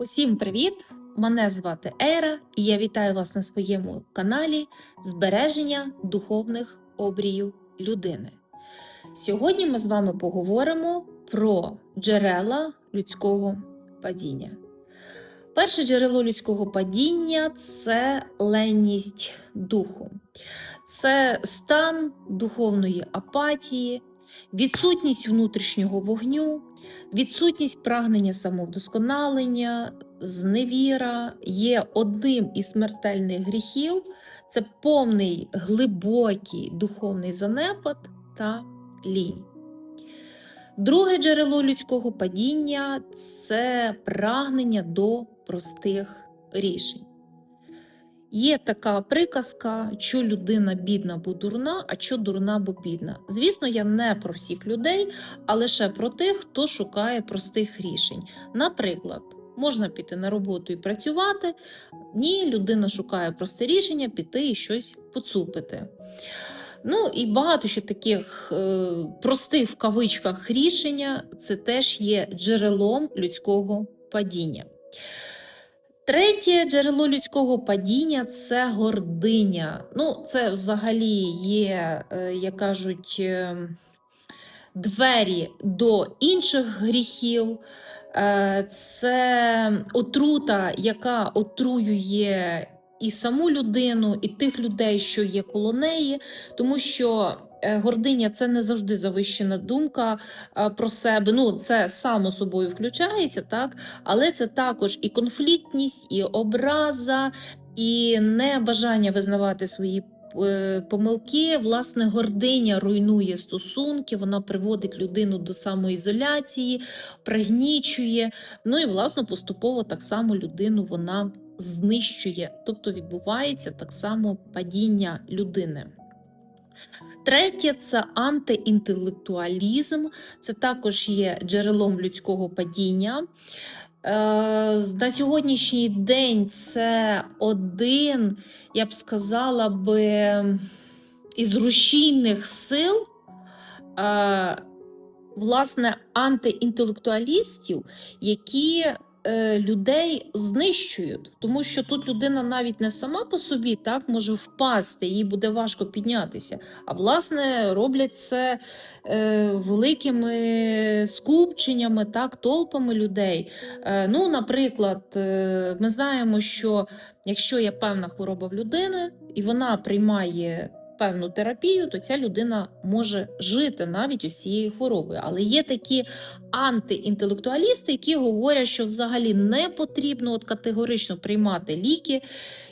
Усім привіт! Мене звати Ера, і я вітаю вас на своєму каналі Збереження духовних обріїв людини. Сьогодні ми з вами поговоримо про джерела людського падіння. Перше джерело людського падіння це ленність духу, це стан духовної апатії, відсутність внутрішнього вогню, відсутність прагнення самовдосконалення, зневіра є одним із смертельних гріхів. Це повний глибокий духовний занепад та лінь. Друге джерело людського падіння це прагнення до простих рішень. Є така приказка, що людина бідна, бо дурна, а що дурна, бо бідна. Звісно, я не про всіх людей, а лише про тих, хто шукає простих рішень. Наприклад, можна піти на роботу і працювати. Ні, людина шукає просте рішення, піти і щось поцупити. Ну і багато ще таких е, простих в кавичках рішення це теж є джерелом людського падіння. Третє джерело людського падіння це гординя. Ну, це взагалі є, е, як кажуть, е, двері до інших гріхів. Е, Це отрута, яка отруює і саму людину, і тих людей, що є коло неї, тому що. Е, Гординя це не завжди завищена думка е, про себе. Ну, це само собою включається, так? Але це також і конфліктність, і образа, і небажання визнавати свої е, помилки. Власне, гординя руйнує стосунки, вона приводить людину до самоізоляції, пригнічує. Ну і, власне, поступово так само людину вона знищує, тобто відбувається так само падіння людини. Третє це антиінтелектуалізм, це також є джерелом людського падіння. Е, На сьогоднішній день це один, я б сказала би, із рушійних сил, е, власне, антиінтелектуалістів, які людей знищують, тому що тут людина навіть не сама по собі так може впасти, їй буде важко піднятися. А власне роблять це е, великими скупченнями, так, толпами людей. Е, ну, наприклад, е, ми знаємо, що якщо є певна хвороба в людини, і вона приймає певну терапію, то ця людина може жити навіть у цією хворобою. Але є такі антиінтелектуалісти, які говорять, що взагалі не потрібно от категорично приймати ліки,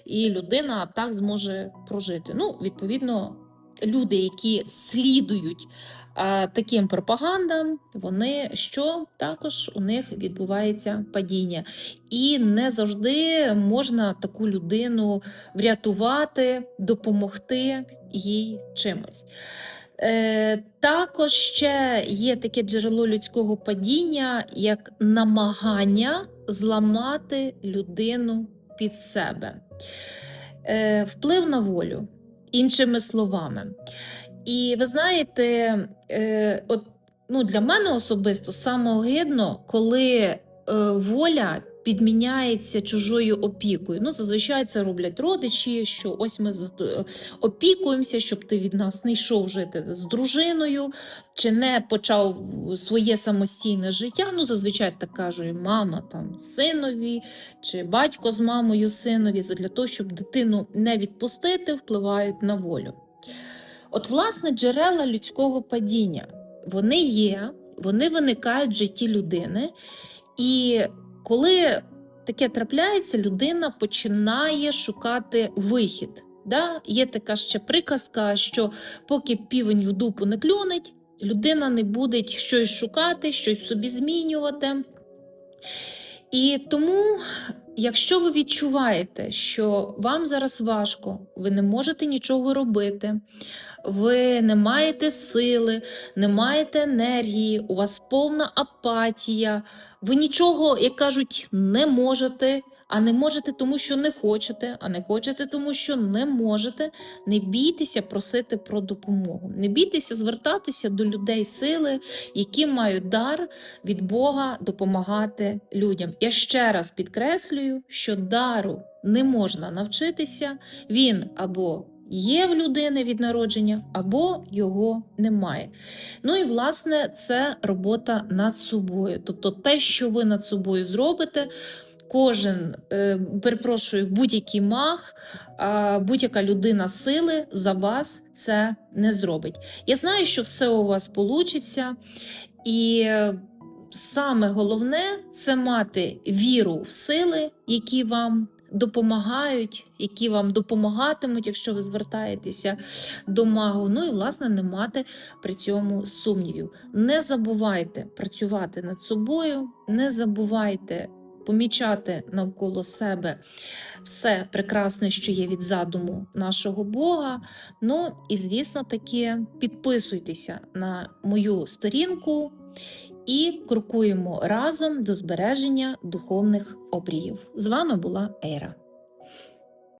і людина так зможе прожити. Ну, відповідно. Люди, які слідують а, таким пропагандам, вони що також у них відбувається падіння, і не завжди можна таку людину врятувати, допомогти їй чимось. Е, також ще є таке джерело людського падіння, як намагання зламати людину під себе, е, вплив на волю, іншими словами. І ви знаєте, е, от, ну, для мене особисто саме коли е, воля підміняється чужою опікою. Ну, зазвичай це роблять родичі, що ось ми е, опікуємося, щоб ти від нас не йшов жити з дружиною, чи не почав своє самостійне життя. Ну, зазвичай так кажуть, мама там синові, чи батько з мамою синові, для того, щоб дитину не відпустити, впливають на волю. От, власне, джерела людського падіння вони є, вони виникають в житті людини. І коли таке трапляється, людина починає шукати вихід. Да? Є така ще приказка, що поки півень в дупу не клюнить, людина не буде щось шукати, щось собі змінювати. І тому, якщо ви відчуваєте, що вам зараз важко, ви не можете нічого робити, ви не маєте сили, не маєте енергії, у вас повна апатія, ви нічого, як кажуть, не можете, а не можете, тому що не хочете, а не хочете, тому що не можете. Не бійтеся просити про допомогу. Не бійтеся звертатися до людей сили, які мають дар від Бога допомагати людям. Я ще раз підкреслюю, що дару не можна навчитися, він або є в людини від народження, або його немає. Ну і власне це робота над собою. Тобто те, що ви над собою зробите. Кожен, е, перепрошую, будь-який маг, будь-яка людина сили за вас це не зробить. Я знаю, що все у вас вийде, і саме головне це мати віру в сили, які вам допомагають, які вам допомагатимуть, якщо ви звертаєтеся до магу. Ну і власне не мати при цьому сумнівів. Не забувайте працювати над собою, не забувайте помічати навколо себе все прекрасне, що є від задуму нашого Бога. Ну і звісно таки підписуйтеся на мою сторінку. І крокуємо разом до збереження духовних обріїв. З вами була Ейра.